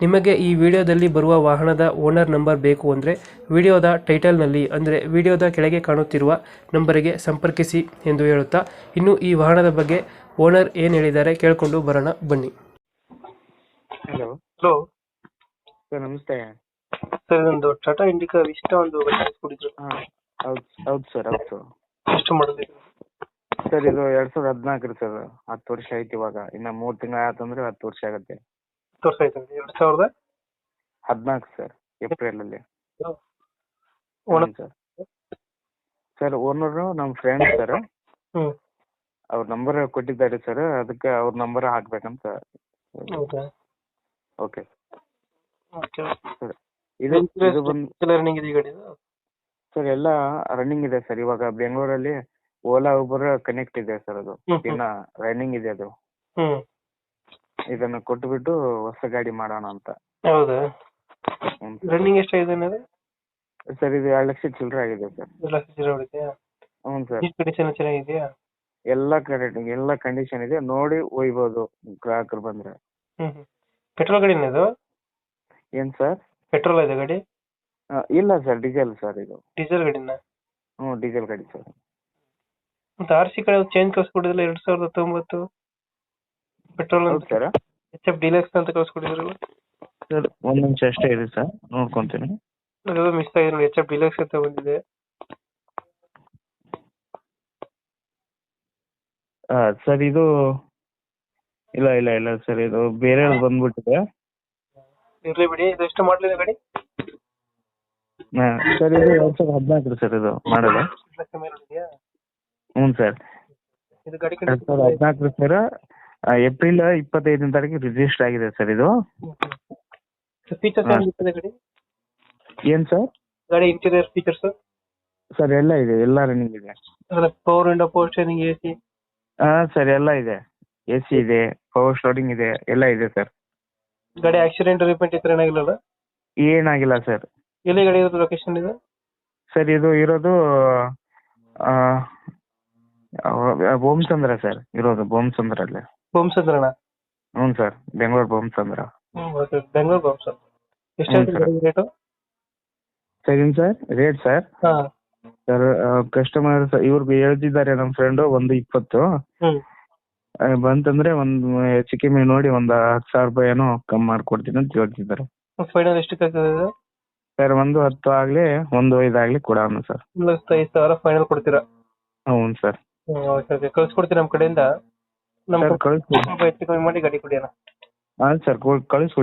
ನಿಮಗೆ ಈ ವಿಡಿಯೋದಲ್ಲಿ ಬರುವ ವಾಹನದ ಓನರ್ ನಂಬರ್ ಬೇಕು ಅಂದರೆ ವಿಡಿಯೋದ ಟೈಟಲ್ನಲ್ಲಿ ಅಂದರೆ ವಿಡಿಯೋದ ಕೆಳಗೆ ಕಾಣುತ್ತಿರುವ ನಂಬರಿಗೆ ಸಂಪರ್ಕಿಸಿ ಎಂದು ಹೇಳುತ್ತಾ ಇನ್ನು ಈ ವಾಹನದ ಬಗ್ಗೆ ಓನರ್ ಏನು ಹೇಳಿದ್ದಾರೆ ಕೇಳಿಕೊಂಡು ಬರೋಣ ಬನ್ನಿ. ಹಲೋ ಹಲೋ ಸರ್ ನಮಸ್ತೆ. ಸರ್ ಇದೊಂದು ಟಾಟಾ ಇಂಡಿಕಾ ಇಷ್ಟ ಒಂದು ಹಾಂ ಹೌದು ಹೌದು ಸರ್ ಹೌದು ಎಷ್ಟು ಮಾಡೋದು ಸರ್ ಇದು ಎರಡು ಸಾವಿರದ ಹದಿನಾಲ್ಕು ರೀ ಸರ್ ಹತ್ತು ವರ್ಷ ಐತಿ ಇವಾಗ. ಇನ್ನ ಮೂರು ತಿಂಗಳು ಆಯ್ತಂದ್ರೆ ಹತ್ತು ವರ್ಷ ಆಗುತ್ತೆ. ತೋರ್ಸ ಆಯ್ತು ಎರಡ್ ಸಾವಿರದ? ಹದಿನಾಲ್ಕು ಸರ್ ಏಪ್ರಿಲ್ ಅಲ್ಲಿ. ಸರ್ ಸರ್ ಓನರು ನಮ್ಮ ಫ್ರೆಂಡ್ ಸರ್ ಅವ್ರ ನಂಬರ್ ಕೊಟ್ಟಿದ್ದಾರೆ ಸರ್ ಅದಕ್ಕೆ ಅವ್ರ ನಂಬರ್ ಹಾಕ್ಬೇಕಂತ. ಹೌದಾ? ಓಕೆ ಓಕೆ ಸರ್ ಇದು ಇದು ಬಂದು ರನ್ನಿಂಗ್ ಇದೆ ಈ ಗಾಡಿ ಸರ್ ಎಲ್ಲ ರನ್ನಿಂಗ್ ಇದೆ ಸರ್ ಇವಾಗ ಬೆಂಗಳೂರಲ್ಲಿ ಓಲಾ ಉಬರ್ ಕನೆಕ್ಟ್ ಇದೆ ಸರ್ ಅದು. ಹ್ಮ್ ಹ್ಮ್. ಇನ್ನ ರನ್ನಿಂಗ್ ಇದೆ ಅದು. ಇದನ್ನ ಕೊಟ್ಬಿಟ್ಟು ಹೊಸ ಗಾಡಿ ಮಾಡೋಣ ಅಂತ. ಹೌದಾ? ಹ್ಞೂ ರನ್ನಿಂಗ್ ಎಷ್ಟಾಗಿದೆ ಅನ್ನೋದು? ಸರ್ ಇದು ಎರಡು ಲಕ್ಷ ಚಿಲ್ಲರೆ ಆಗಿದೆ ಸರ್. ಹೊಡಿದೆಯಾ ಹ್ಞೂ ಸರ್. ಸೀಟ್ ಕಂಡೀಷನ್ ಚೆನ್ನಾಗಿದೆಯಾ? ಎಲ್ಲ ಕರೆಕ್ಟ್ ಎಲ್ಲ ಕಂಡೀಷನ್ ಇದೆ. ನೋಡಿ ಒಯ್ಬೋದು ಗ್ರಾಹಕರು ಬಂದ್ರೆ. ಪೆಟ್ರೋಲ್ ಗಾಡಿನ ಇದು ಏನ್ ಸರ್? ಪೆಟ್ರೋಲ್ ಇದೆ ಗಾಡಿ? ಇಲ್ಲ ಸರ್ ಡೀಸೆಲ್ ಸರ್ ಇದು. ಡೀಸೆಲ್ ಗಾಡಿನ? ಹ್ಞೂ ಡೀಸೆಲ್ ಗಾಡಿ ಸರ್. ಮತ್ತೆ ಆರ್ ಸಿ ಕಡೆ ಚೇಂಜ್ ಕಳ್ಸ್ಕೊಟ್ಟಿದ್ರಲ್ಲ ಎರಡ್ ಸಾವಿರದ ಹತ್ತೊಂಬತ್ತು? ಪೆಟ್ರೋಲ್ ಹೌದು ಸರ್. ಎಚ್ ಎಫ್ ಡೀಲಕ್ಸ್ ಅಂತ ಕಳ್ಸ್ಕೊಟ್ಟಿದ್ರಲ್ಲ ಸರ್ ಒಂದು ನಿಮಿಷ ಅಷ್ಟೇ ಇದೆ ಸರ್ ನೋಡ್ಕೊಂತೀನಿ. ಅದು ಮಿಸ್ ಆಗಿದೆ ನೋಡಿ ಎಚ್ ಎಫ್ ಡಿಲಕ್ಸ್ ಅಂತ ಬಂದಿದೆ. ಸರ್ ಇದು ಇಲ್ಲ ಇಲ್ಲ ಇಲ್ಲ ಸರ್ ಇದು ಬೇರೆ ಬಂದ್ಬಿಟ್ಟಿದೆ. ಇರ್ಲಿ ಬಿಡಿ ಇದು ಎಷ್ಟು ಮಾಡಲಿದೆ ಗಾಡಿ? ಸರ್ ಇದು ಎರಡ್ ಸಾವಿರದ ಹದಿನಾಲ್ಕು ಸರ್ ಇದು ಇದೆಯಾ? ಹ್ಞೂ ಸರ್. ಇದು ಗಾಡಿ ಎರಡು ಸಾವಿರದ ಹದಿನಾಲ್ಕು ಸರ್ ಏಪ್ರಿಲ್ ಇಪ್ಪತ್ತೈದನೇ ತಾರೀಕು ರಿಜಿಸ್ಟರ್ ಆಗಿದೆ ಸರ್ ಇದು. ಫೀಚರ್ಸ್ ಹಾ. ಏನಿರ್ತದೆ ಗಾಡಿ? ಏನು ಸರ್ ಗಾಡಿ ಇಂಟೀರಿಯರ್ ಫೀಚರ್ಸ್ ಸರ್ ಎಲ್ಲ ಇದೆ ಎಲ್ಲ ರನ್ನಿಂಗ್ ಇದೆ. Power window power steering A C ಹಾ ಸರ್ ಎಲ್ಲ ಇದೆ. ಎ ಸಿ ಇದೆ ಪವರ್ ಸ್ಟೋರಿಂಗ್ ಇದೆ ಎಲ್ಲ ಇದೆ ಸರ್ ಗಾಡಿ ಆಕ್ಸಿಡೆಂಟ್ ರಿಪೇಂಟ್ ಇದ್ರೆ ಏನಾಗಿಲ್ಲ ಏನಾಗಿಲ್ಲ ಸರ್ ಎಲ್ಲಿ ಗಾಡಿ ಇರೋದು ಲೊಕೇಶನ್ ಇದು? ಸರ್ ಇದು ಇರೋದು ಬೋಮ್ಸಂದ್ರ ಸರ್ ಇರೋದು ಬೋಮ್ಸಂದ್ರಲ್ಲಿ ಬೊಮ್ಸಂದ್ರಣ ಹ್ಞೂ sir Bengaluru hmm okay Bengaluru ಬೊಮ್ಸ ಎಷ್ಟು ಹೇಳ್ತೀರಿ rate sir. Sir rate sir ಹಾ. ಸರ್ ಕಸ್ಟಮರ್ ಇವ್ರಿಗೆ ಹೇಳ್ತಿದ್ದಾರೆ ನಮ್ಮ ಫ್ರೆಂಡು ಒಂದು ಇಪ್ಪತ್ತು. ಆ, ಬಂತಂದ್ರೆ ಒಂದು ಹೆಚ್ಚು ಕಮ್ಮಿ ನೋಡಿ ಒಂದು ಹತ್ತು ಸಾವಿರ ರೂಪಾಯಿ ಏನೋ ಕಮ್ಮಿ ಮಾಡ್ಕೊಡ್ತೀನಿ ಅಂತ ಹೇಳ್ತಿದ್ದಾರೆ. ಫೈನಲ್ ಎಷ್ಟಕ್ಕೆ ಆಗ್ತದೆ ಇದು ಸರ್ ಒಂದು ಹತ್ತು ಆಗಲಿ ಒಂದು ಐದು ಆಗಲಿ ಕೊಡೋಣ ಸರ್ ಒಂದು ಲಕ್ಷದ ಐದು ಸಾವಿರ ಫೈನಲ್ ಕೊಡ್ತೀರಾ? ಹ್ಞೂ ಸರ್. Okay okay. ಕಳ್ಸ್ಕೊಡ್ತೀನಿ ನಮ್ಮ ಕಡೆಯಿಂದ? ಸರ್ ಕಳಿಸ್ಕೊಡಿ. ಹೆಚ್ಚು ಕಮ್ಮಿ ಮಾಡಿ ಗಾಡಿ ಕೊಡಿ ಅಣ್ಣ. ಹಾಂ ಸರ್ ಕಳಿಸ್ಕೊಡಿ.